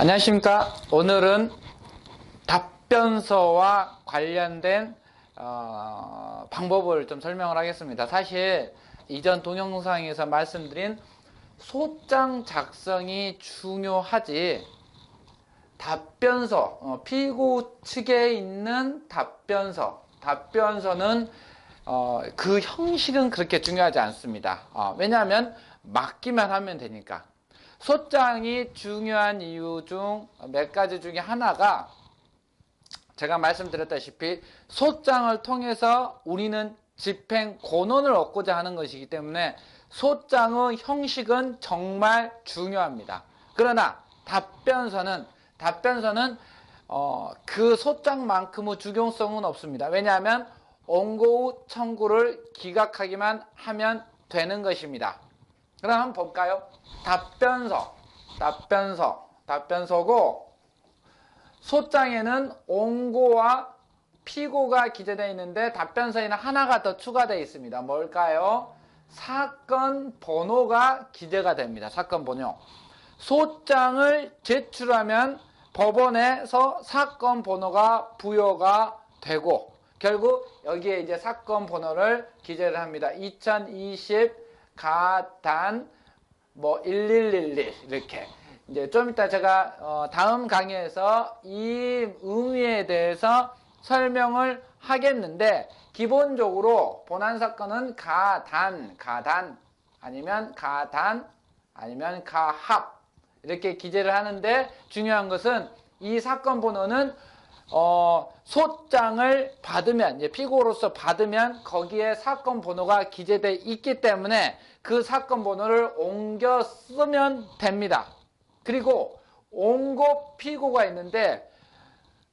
안녕하십니까. 오늘은 답변서와 관련된 어, 방법을 좀 설명을 하겠습니다. 사실 이전 동영상에서 말씀드린 소장 작성이 중요하지 답변서 어, 피고 측에 있는 답변서 답변서는 어, 그 형식은 그렇게 중요하지 않습니다. 어, 왜냐하면 맡기만 하면 되니까. 소장이 중요한 이유 중 몇 가지 중에 하나가 제가 말씀드렸다시피 소장을 통해서 우리는 집행 권한을 얻고자 하는 것이기 때문에 소장의 형식은 정말 중요합니다. 그러나 답변서는 답변서는 어, 그 소장만큼의 주경성은 없습니다. 왜냐하면 원고 청구를 기각하기만 하면 되는 것입니다. 그럼 한번 볼까요? 답변서, 답변서, 답변서고 소장에는 원고와 피고가 기재되어 있는데 답변서에는 하나가 더 추가되어 있습니다. 뭘까요? 사건 번호가 기재가 됩니다. 사건 번호. 소장을 제출하면 법원에서 사건 번호가 부여가 되고 결국 여기에 이제 사건 번호를 기재를 합니다. 2020 가단 뭐 1111 이렇게. 이제 좀 이따 제가 어 다음 강의에서 이 의미에 대해서 설명을 하겠는데 기본적으로 본안 사건은 가단 가단 아니면 가단 아니면 가합. 이렇게 기재를 하는데 중요한 것은 이 사건 번호는 어, 소장을 받으면, 피고로서 받으면 거기에 사건 번호가 기재되어 있기 때문에 그 사건 번호를 옮겨 쓰면 됩니다. 그리고 옹고 피고가 있는데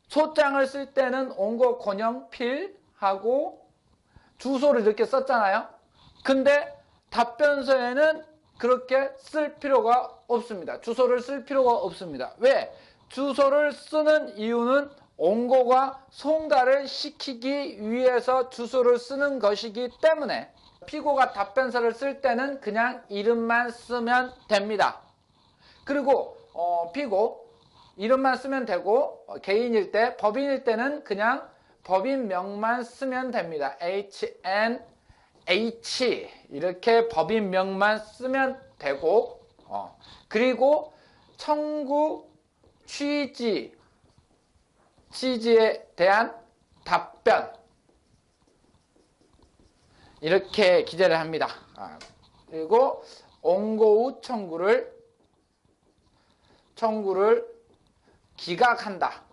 소장을 쓸 때는 옹고 권영 필하고 주소를 이렇게 썼잖아요. 근데 답변서에는 그렇게 쓸 필요가 없습니다. 주소를 쓸 필요가 없습니다. 왜? 주소를 쓰는 이유는 온고가 송달을 시키기 위해서 주소를 쓰는 것이기 때문에 피고가 답변서를 쓸 때는 그냥 이름만 쓰면 됩니다. 그리고 어, 피고 이름만 쓰면 되고 어, 개인일 때 법인일 때는 그냥 법인명만 쓰면 됩니다. HN H 이렇게 법인명만 쓰면 되고 어, 그리고 청구 취지 취지에 대한 답변 이렇게 기재를 합니다. 아, 그리고 원고 후 청구를 청구를 기각한다.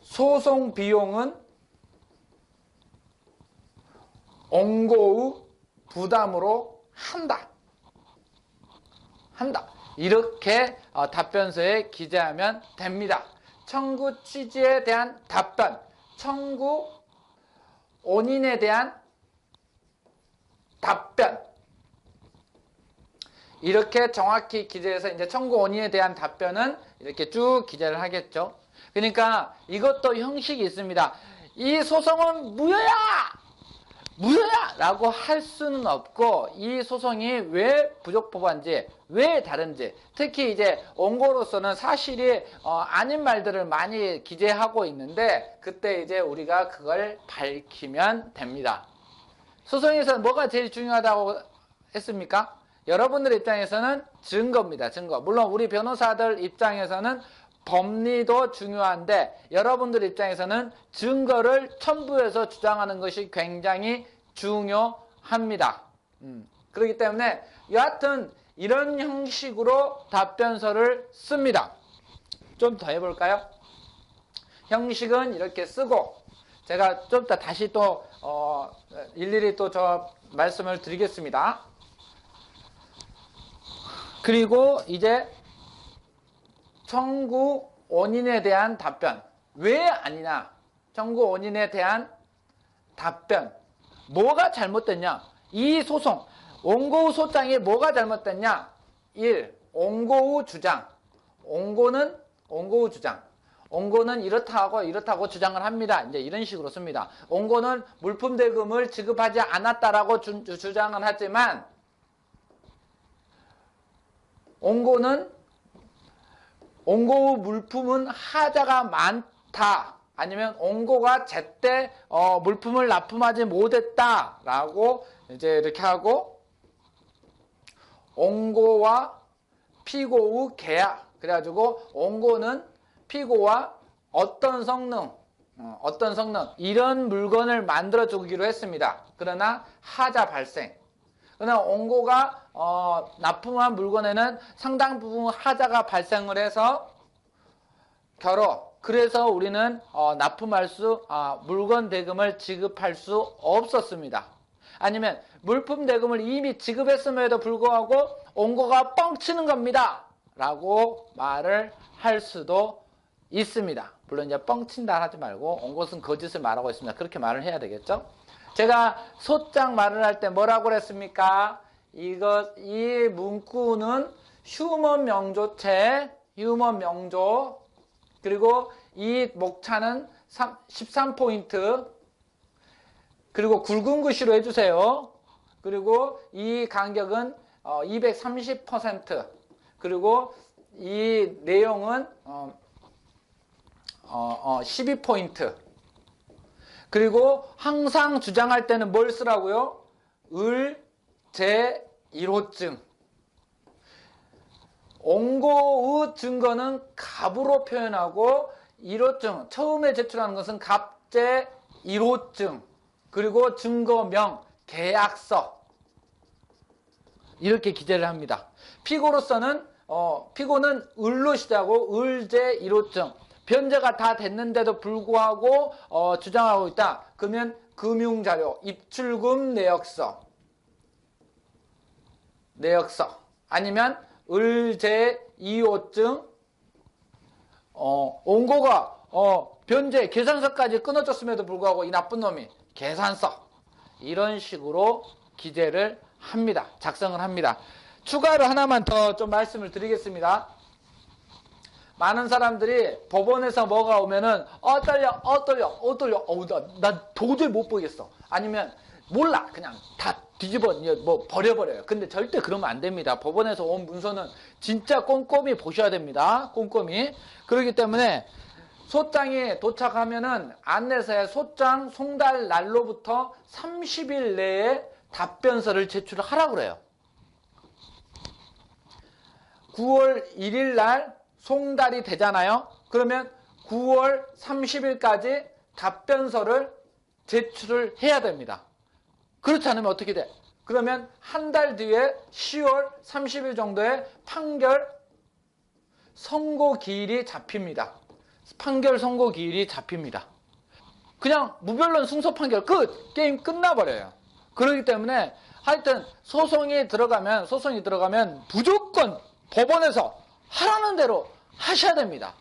소송 비용은 원고 후 부담으로 한다. 한다. 이렇게 어, 답변서에 기재하면 됩니다. 청구 취지에 대한 답변, 청구 원인에 대한 답변. 이렇게 정확히 기재해서 이제 청구 원인에 대한 답변은 이렇게 쭉 기재를 하겠죠. 그러니까 이것도 형식이 있습니다. 이 소송은 무효야! 무효야! 라고 할 수는 없고 이 소송이 왜 부적법한지 왜 다른지 특히 이제 원고로서는 사실이 어, 아닌 말들을 많이 기재하고 있는데 그때 이제 우리가 그걸 밝히면 됩니다. 소송에서 뭐가 제일 중요하다고 했습니까? 여러분들 입장에서는 증거입니다. 증거. 물론 우리 변호사들 입장에서는 법리도 중요한데 여러분들 입장에서는 증거를 첨부해서 주장하는 것이 굉장히 중요합니다. 음, 그렇기 때문에 여하튼 이런 형식으로 답변서를 씁니다. 좀 더 해볼까요? 형식은 이렇게 쓰고 제가 좀 이따 다시 또 어, 일일이 또 저 말씀을 드리겠습니다. 그리고 이제 청구 원인에 대한 답변. 왜 아니냐? 청구 원인에 대한 답변. 뭐가 잘못됐냐? 이 소송. 원고 후 소장이 뭐가 잘못됐냐? 1. 원고 후 주장. 원고는 원고 후 주장. 원고는 이렇다고 이렇다고 주장을 합니다. 이제 이런 식으로 씁니다. 원고는 물품 대금을 지급하지 않았다라고 주, 주장을 하지만 옹고는 옹고 물품은 하자가 많다. 아니면 옹고가 제때 어, 물품을 납품하지 못했다라고 이제 이렇게 하고 옹고와 피고의 계약. 그래가지고 옹고는 피고와 어떤 성능, 어, 어떤 성능 이런 물건을 만들어 주기로 했습니다. 그러나 하자 발생. 그러나 옹고가 어, 납품한 물건에는 상당 부분 하자가 발생을 해서 결어. 그래서 우리는 어, 납품할 수, 아, 물건 대금을 지급할 수 없었습니다. 아니면 물품 대금을 이미 지급했음에도 불구하고 옹고가 뻥치는 겁니다. 라고 말을 할 수도 있습니다. 물론 이제 뻥친다 하지 말고 온 것은 거짓을 말하고 있습니다. 그렇게 말을 해야 되겠죠? 제가 소장 말을 할 때 뭐라고 그랬습니까? 이거 이 문구는 휴먼 명조체, 휴먼 명조 그리고 이 목차는 13포인트 그리고 굵은 글씨로 해주세요. 그리고 이 간격은 230% 그리고 이 내용은 어, 어, 어, 12포인트. 그리고 항상 주장할 때는 뭘 쓰라고요? 을, 제, 1호증. 옹고의 증거는 갑으로 표현하고 1호증, 처음에 제출하는 것은 갑제 1호증, 그리고 증거명, 계약서. 이렇게 기재를 합니다. 피고로서는 어, 피고는 을로 시작하고 을제 1호증. 변제가 다 됐는데도 불구하고 어, 주장하고 있다. 그러면 금융자료, 입출금 내역서, 내역서 아니면 을제 2호증, 어, 온고가 어, 변제 계산서까지 끊어졌음에도 불구하고 이 나쁜 놈이 계산서 이런 식으로 기재를 합니다. 작성을 합니다. 추가로 하나만 더 좀 말씀을 드리겠습니다. 많은 사람들이 법원에서 뭐가 오면은 어 떨려 어 떨려 어 떨려 어우 나, 나 도저히 못 보겠어 아니면 몰라 그냥 다 뒤집어 뭐 버려버려요. 근데 절대 그러면 안 됩니다. 법원에서 온 문서는 진짜 꼼꼼히 보셔야 됩니다. 꼼꼼히. 그렇기 때문에 소장이 도착하면은 안내서에 소장 송달 날로부터 30일 내에 답변서를 제출하라고 그래요. 9월 1일 날 송달이 되잖아요. 그러면 9월 30일까지 답변서를 제출을 해야 됩니다. 그렇지 않으면 어떻게 돼? 그러면 한 달 뒤에 10월 30일 정도에 판결 선고 기일이 잡힙니다. 판결 선고 기일이 잡힙니다. 그냥 무변론 승소 판결 끝! 게임 끝나버려요. 그렇기 때문에 하여튼 소송이 들어가면 소송이 들어가면 무조건 법원에서 하라는 대로 하셔야 됩니다.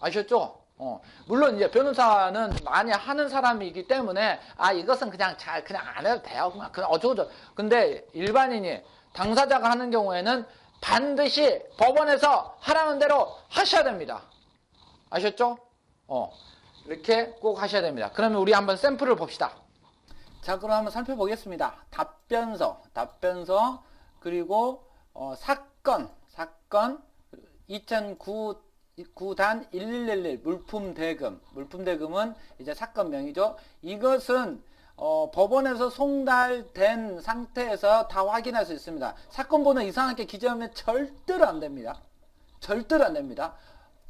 아셨죠? 어, 물론 이제 변호사는 많이 하는 사람이기 때문에 아 이것은 그냥 잘 그냥 안 해도 돼요. 그냥, 어쩌고저쩌고. 근데 일반인이 당사자가 하는 경우에는 반드시 법원에서 하라는 대로 하셔야 됩니다. 아셨죠? 어, 이렇게 꼭 하셔야 됩니다. 그러면 우리 한번 샘플을 봅시다. 자, 그럼 한번 살펴보겠습니다. 답변서, 답변서, 그리고 어, 사건, 사건, 2009 9단 1111 물품 대금. 물품 대금은 이제 사건명이죠. 이것은 어, 법원에서 송달된 상태에서 다 확인할 수 있습니다. 사건 번호 이상하게 기재하면 절대로 안 됩니다. 절대로 안 됩니다.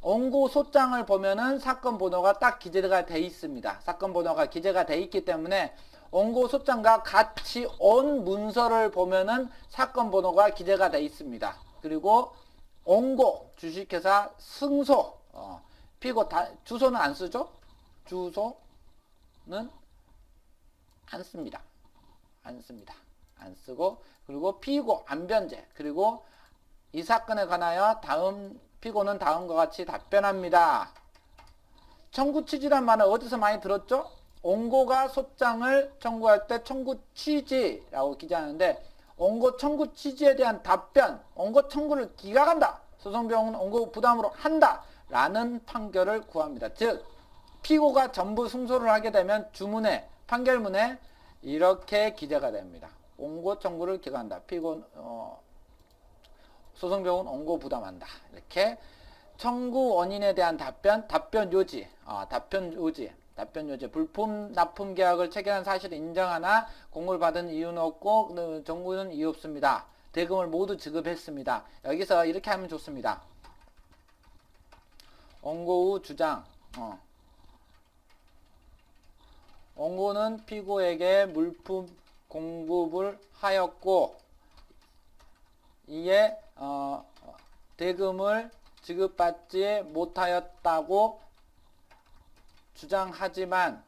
원고 소장을 보면은 사건 번호가 딱 기재가 돼 있습니다. 사건 번호가 기재가 돼 있기 때문에 원고 소장과 같이 온 문서를 보면은 사건 번호가 기재가 돼 있습니다. 그리고 원고 주식회사 승소 어, 피고 다, 주소는 안 쓰죠? 주소는 안 씁니다. 안 씁니다. 안 쓰고 그리고 피고 안변제 그리고 이 사건에 관하여 다음 피고는 다음과 같이 답변합니다. 청구 취지란 말은 어디서 많이 들었죠? 원고가 소장을 청구할 때 청구 취지라고 기재하는데 원고 청구 취지에 대한 답변, 원고 청구를 기각한다. 소송비용은 원고 부담으로 한다. 라는 판결을 구합니다. 즉, 피고가 전부 승소를 하게 되면 주문에, 판결문에 이렇게 기재가 됩니다. 원고 청구를 기각한다. 피고, 어, 소송비용은 원고 부담한다. 이렇게 청구 원인에 대한 답변, 답변 요지, 어, 답변 요지, 답변 요지, 불품 납품 계약을 체결한 사실을 인정하나 공을 받은 이유는 없고 그 정부는 이유 없습니다. 대금을 모두 지급했습니다. 여기서 이렇게 하면 좋습니다. 원고 후 주장, 어. 원고는 피고에게 물품 공급을 하였고 이에 어, 대금을 지급받지 못하였다고 주장하지만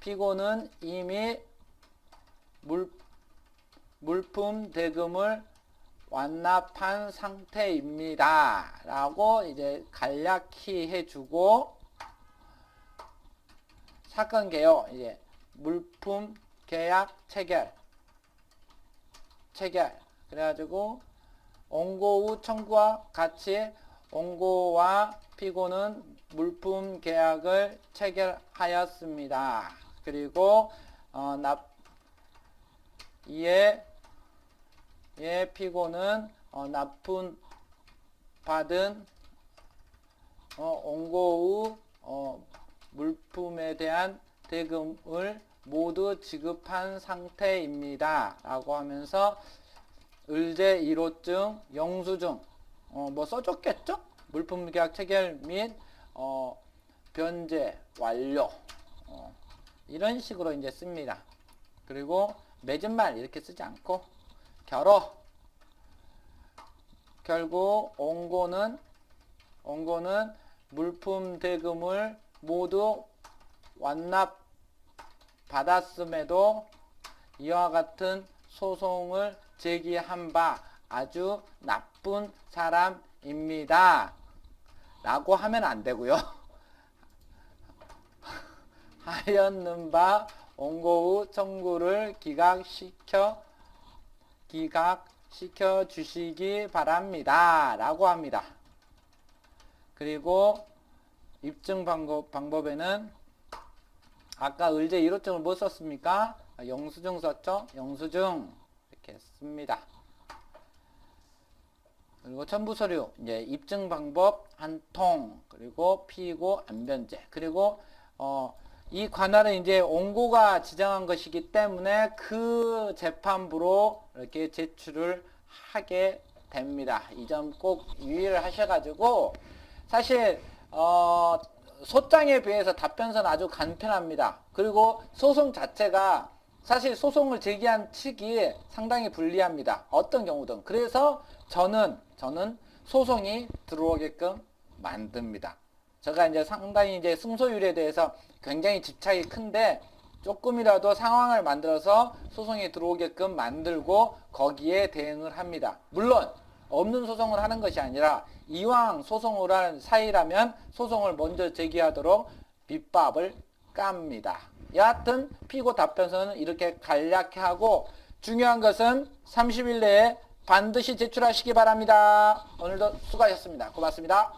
피고는 이미 물, 물품 대금을 완납한 상태입니다. 라고 이제 간략히 해주고 사건 개요 이제 물품 계약 체결 체결 그래가지고 원고 후 청구와 같이 원고와 피고는 물품 계약을 체결하였습니다. 그리고 어, 납 이에 예 피고는 어, 납품 받은 어, 원고 후 어, 물품에 대한 대금을 모두 지급한 상태입니다. 라고 하면서 을제 1호증, 영수증 어, 뭐 써줬겠죠? 물품 계약 체결 및 어, 변제 완료 어, 이런 식으로 이제 씁니다. 그리고 맺은 말 이렇게 쓰지 않고 결어 결국 원고는 원고는 물품 대금을 모두 완납 받았음에도 이와 같은 소송을 제기한 바 아주 나쁜 사람입니다. 라고 하면 안 되고요. 하였는 바 원고 후 청구를 기각시켜 기각시켜 주시기 바랍니다. 라고 합니다. 그리고 입증 방법, 방법에는 아까 의제 1호증을 뭐 썼습니까? 아, 영수증 썼죠? 영수증 이렇게 씁니다. 그리고 첨부 서류 이제 입증 방법 한 통 그리고 피고 안변제 그리고 어, 이 관할은 이제 원고가 지정한 것이기 때문에 그 재판부로 이렇게 제출을 하게 됩니다. 이 점 꼭 유의를 하셔가지고 사실 어, 소장에 비해서 답변서는 아주 간편합니다. 그리고 소송 자체가 사실 소송을 제기한 측이 상당히 불리합니다. 어떤 경우든. 그래서 저는, 저는 소송이 들어오게끔 만듭니다. 제가 이제 상당히 이제 승소율에 대해서 굉장히 집착이 큰데 조금이라도 상황을 만들어서 소송이 들어오게끔 만들고 거기에 대응을 합니다. 물론 없는 소송을 하는 것이 아니라 이왕 소송을 한 사이라면 소송을 먼저 제기하도록 밑밥을 깝니다. 여하튼 피고 답변서는 이렇게 간략히 하고 중요한 것은 30일 내에 반드시 제출하시기 바랍니다. 오늘도 수고하셨습니다. 고맙습니다.